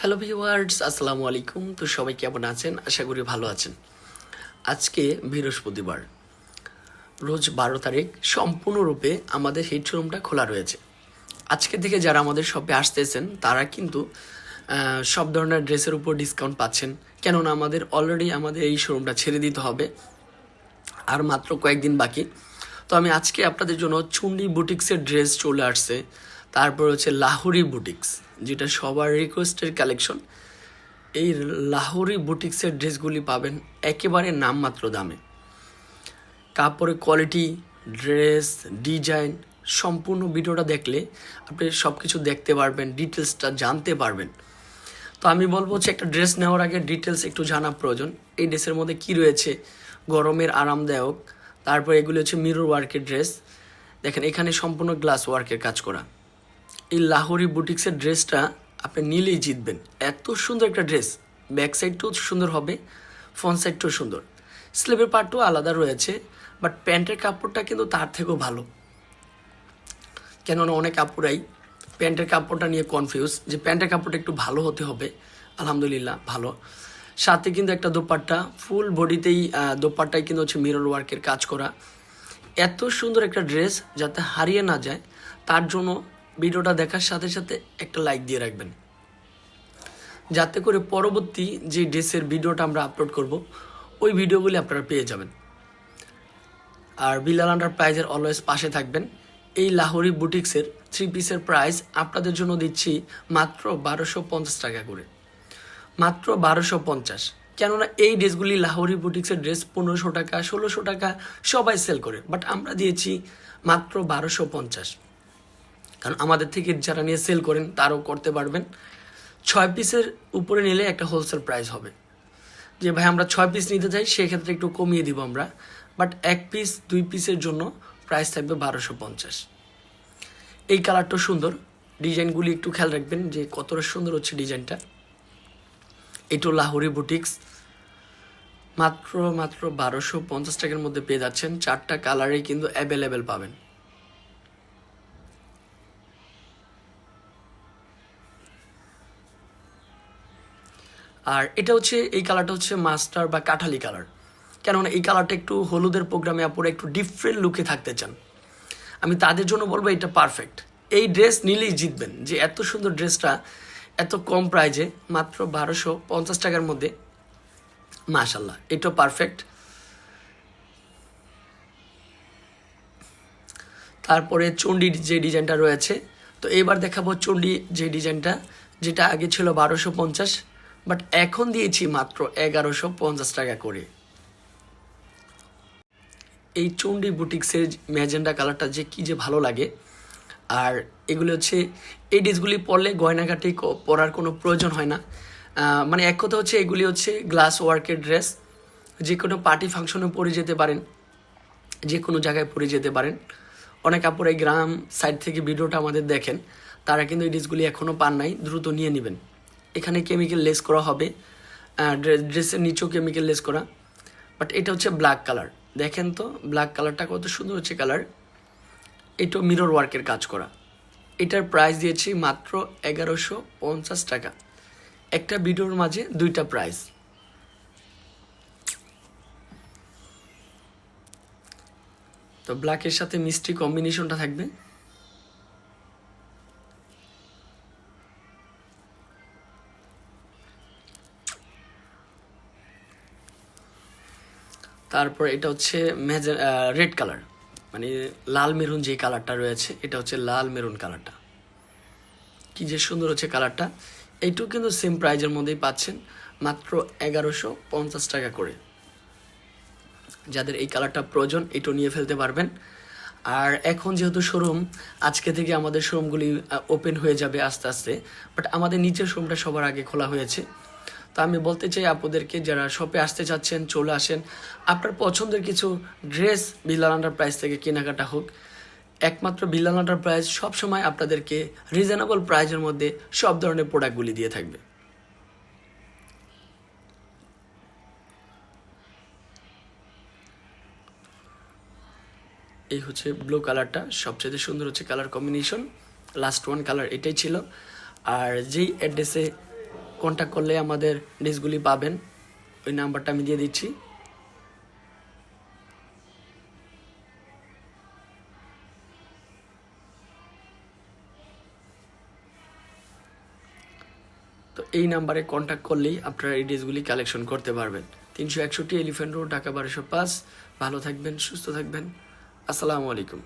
Hello viewers আসসালামু আলাইকুম। তো সবাই কেমন আছেন? আশা করি ভালো আছেন। আজকে বৃহস্পতিবার। রোজ বারো তারিখ, সম্পূর্ণরূপে আমাদের হিট শোরুমটা খোলা রয়েছে। আজকে থেকে যারা আমাদের শপে আসতেছেন, তারা কিন্তু সব ধরনের ড্রেসের উপর ডিসকাউন্ট পাচ্ছেন। কেননা আমাদের অলরেডি আমাদের এই শোরুমটা ছেড়ে দিতে হবে। আর মাত্র কয়েকদিন বাকি। তো আমি আজকে আপনাদের জন্য চুন্ডি বুটিক্সের ড্রেস চলে আসছে। তারপর হচ্ছে লাহোরি বুটিক্স, যেটা সবার রিকোয়েস্টের কালেকশন এই লাহোরি বুটিক্সের ড্রেসগুলি পাবেন একেবারে নামমাত্র দামে। কাপড়ের কোয়ালিটি ড্রেস ডিজাইন সম্পূর্ণ ভিডিওটা দেখলে আপনি সব কিছু দেখতে পারবেন ডিটেলসটা জানতে পারবেন। তো আমি বলব হচ্ছে একটা ড্রেস নেওয়ার আগে ডিটেলস একটু জানা প্রয়োজন। এই ড্রেসের মধ্যে কি রয়েছে? গরমের আরামদায়ক। তারপর এগুলি হচ্ছে মিরর ওয়ার্কের ড্রেস দেখেন, এখানে সম্পূর্ণ গ্লাস ওয়ার্কের কাজ করা। এই লাহোরি বুটিক্সের ড্রেসটা আপনি নিলেই জিতবেন। এত সুন্দর একটা ড্রেস। ব্যাক সাইডটাও সুন্দর হবে, ফ্রন্ট সাইডটাও সুন্দর। স্লিভের পার্টও আলাদা রয়েছে, বাট প্যান্টের কাপড়টা কিন্তু তার থেকেও ভালো। কেননা অনেক কাপড়াই প্যান্টের কাপড়টা নিয়ে কনফিউজ যে প্যান্টের কাপড়টা একটু ভালো হতে হবে। আলহামদুলিল্লাহ, ভালো। সাথে কিন্তু একটা দোপাট্টা, ফুল বডিতেই দোপাট্টায় কিন্তু হচ্ছে মিরর ওয়ার্কের কাজ করা। এত সুন্দর একটা ড্রেস যাতে হারিয়ে না যায়, তার জন্য ভিডিওটা দেখার সাথে সাথে একটা লাইক দিয়ে রাখবেন। যাতে করে পরবর্তী যে ড্রেসের ভিডিওটা আমরা আপলোড করব, ওই ভিডিওগুলি আপনারা পেয়ে যাবেন। আর বিলাল প্রাইজের অলওয়েজ পাশে থাকবেন। এই লাহোরি বুটিক্সের থ্রি পিসের প্রাইস আপনাদের জন্য দিচ্ছি মাত্র বারোশো পঞ্চাশ টাকা করে। মাত্র বারোশো পঞ্চাশ। কেননা এই ড্রেসগুলি লাহোরি বুটিক্সের ড্রেস পনেরোশো টাকা, ষোলোশো টাকা সবাই সেল করে। বাট আমরা দিয়েছি মাত্র বারোশো পঞ্চাশ। কারণ আমাদের থেকে যারা নিয়ে সেল করেন, তারও করতে পারবেন। ছয় পিসের উপরে নিলে একটা হোলসেল প্রাইস হবে। যে ভাই, আমরা ছয় পিস নিতে চাই, সেক্ষেত্রে একটু কমিয়ে দিব আমরা। বাট এক পিস দুই পিসের জন্য প্রাইস থাকবে বারোশো পঞ্চাশ। এই কালারটা সুন্দর। ডিজাইনগুলি একটু খেয়াল রাখবেন যে কতটা সুন্দর হচ্ছে ডিজাইনটা এটো লাহোরি বুটিক্স মাত্র মাত্র বারোশো পঞ্চাশ টাকার মধ্যে পেয়ে যাচ্ছেন। চারটা কালারেই কিন্তু অ্যাভেলেবেল পাবেন। আর এটা হচ্ছে, এই কালারটা হচ্ছে মাস্টার বা কাঠালি কালার কেননা এই কালারটা একটু হলুদের প্রোগ্রামে আপনারা একটু ডিফারেন্ট লুকে থাকতে চান। আমি তাদের জন্য বলব এটা পারফেক্ট এই ড্রেস নিলেই জিতবেন। যে এত সুন্দর ড্রেসটা এত কম প্রাইজে মাত্র বারোশো পঞ্চাশ টাকার মধ্যে মাশাল্লাহ এটা পারফেক্ট তারপরে চণ্ডীর যে ডিজাইনটা রয়েছে, তো এবার দেখাবো চণ্ডী যে ডিজাইনটা যেটা আগে ছিল বারোশো পঞ্চাশ বাট এখন দিয়েছি মাত্র এগারোশো পঞ্চাশ টাকা করে। এই চণ্ডী বুটিক্সের ম্যাজেন্ডা কালারটা যে কী যে ভালো লাগে। আর এগুলো হচ্ছে, এই ড্রেসগুলি পরলে গয়নাঘাটি পরার কোনো প্রয়োজন হয় না। মানে এক কথা হচ্ছে এগুলি হচ্ছে গ্লাস ওয়ার্কের ড্রেস। যে কোনো পার্টি ফাংশনে পরে যেতে পারেন, যে কোনো জায়গায় পরে যেতে পারেন। অনেক আপুর এই গ্রাম সাইড থেকে ভিডিওটা আমাদের দেখেন, তারা কিন্তু এই ড্রেসগুলি এখনও পান নাই, দ্রুত নিয়ে নেবেন। এখানে কেমিক্যাল লেস করা হবে ড্রেসের নিচেও কেমিক্যাল লেস করা বাট এটা হচ্ছে ব্ল্যাক কালার দেখেন তো ব্ল্যাক কালারটা কত সুন্দর হচ্ছে কালার এটা মিরর ওয়ার্কের কাজ করা। এটার প্রাইস দিয়েছি মাত্র এগারোশো পঞ্চাশ টাকা। একটা ভিডিওর মাঝে দুইটা প্রাইস তো ব্ল্যাকের সাথে মিষ্টি কম্বিনেশনটা থাকবে। তারপর এটা হচ্ছে মেজে রেড কালার। মানে লাল মেরুন যে কালারটা রয়েছে, এটা হচ্ছে লাল মেরুন কালারটা। কি যে সুন্দর হচ্ছে কালারটা। এইটুকু কিন্তু সেম প্রাইজের মধ্যেই পাচ্ছেন, মাত্র এগারোশো পঞ্চাশ টাকা করে। যাদের এই কালারটা প্রয়োজন এটাও নিয়ে ফেলতে পারবেন। আর এখন যেহেতু শোরুম আজকে থেকে আমাদের শোরুমগুলি ওপেন হয়ে যাবে আস্তে আস্তে। বাট আমাদের নিচের শোরুমটা সবার আগে খোলা হয়েছে। তো আমি বলতে চাই আপনাদেরকে যারা শপে আসতে চাচ্ছেন, চলে আসেন, আপনার পছন্দের কিছু ড্রেস বিল্লাল আন্ডার প্রাইস থেকে কেনাকাটা হোক। একমাত্র বিল্লাল আন্ডার প্রাইস সবসময় আপনাদেরকে রিজনেবল প্রাইজের মধ্যে সব ধরনের প্রোডাক্টগুলি দিয়ে থাকবে। এই হচ্ছে ব্লু কালারটা সবচেয়ে সুন্দর হচ্ছে colour combination last one colour এটাই ছিল। আর যেই অ্যাড্রেসে কন্ট্যাক্ট করলে আমাদের ড্রেসগুলি পাবেন। ওই নাম্বারটা আমি দিয়ে দিচ্ছি। তো এই নাম্বারে কন্ট্যাক্ট করলেই আপনারা এই ড্রেসগুলি কালেকশন করতে পারবেন। তিনশো একষট্টি এলিফেন্ট রোড ঢাকা বারোশো পাঁচ। ভালো থাকবেন, সুস্থ থাকবেন। আসসালামু আলাইকুম।